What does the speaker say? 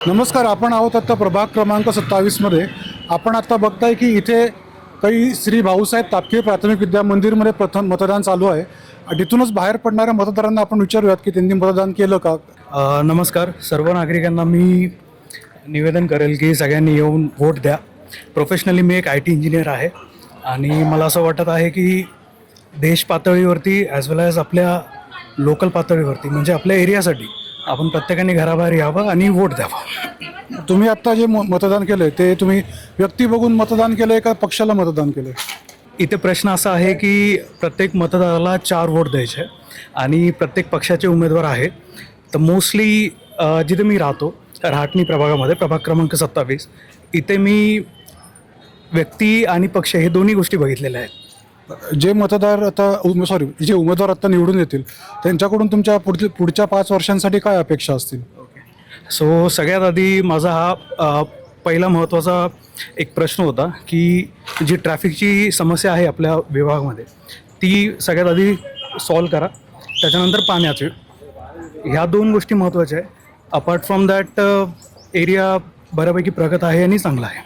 नमस्कार आपण आहोत आता प्रभाग क्रमांक सत्तावीसमध्ये आपण आता बघताय की इथे काही श्री भाऊसाहेब तापकीय प्राथमिक विद्या मंदिरमध्ये प्रथम मतदान चालू आहे. आणि तिथूनच बाहेर पडणाऱ्या मतदारांना आपण विचारूयात की त्यांनी मतदान केलं का? नमस्कार. सर्व नागरिकांना मी निवेदन करेल की सगळ्यांनी येऊन वोट द्या. प्रोफेशनली मी एक आय टी इंजिनियर आहे. आणि मला असं वाटत आहे की देश पातळीवरती ॲज वेल ॲज आपल्या लोकल पातळीवरती म्हणजे आपल्या एरियासाठी आपण प्रत्येकाने घराबाहेर यावं आणि वोट द्यावं. तुम्ही आत्ता जे मतदान केलं आहे ते तुम्ही व्यक्ती बघून मतदान केलं आहे का पक्षाला मतदान केलं आहे इथे प्रश्न असा आहे की प्रत्येक मतदाराला चार वोट द्यायचे आणि प्रत्येक पक्षाचे उमेदवार आहेत तर मोस्टली जिथे मी राहतो रहाटणी प्रभागामध्ये प्रभाग क्रमांक सत्तावीस इथे मी व्यक्ती आणि पक्ष हे दोन्ही गोष्टी बघितलेल्या आहेत. जे मतदार आता सॉरी जे उमेदवार आता निवडून येतील त्यांच्याकडून तुमच्या पुढच्या पाच वर्षांसाठी काय अपेक्षा असतील? सो सगळ्यात आधी माझा हा पहिला महत्त्वाचा एक प्रश्न होता की जी ट्रॅफिकची समस्या आहे आपल्या विभागामध्ये ती सगळ्यात आधी सॉल्व करा. त्याच्यानंतर पाण्याचे. ह्या दोन गोष्टी महत्त्वाच्या आहे अपार्ट फ्रॉम दॅट एरिया बऱ्यापैकी प्रगत आहे आणि चांगला आहे.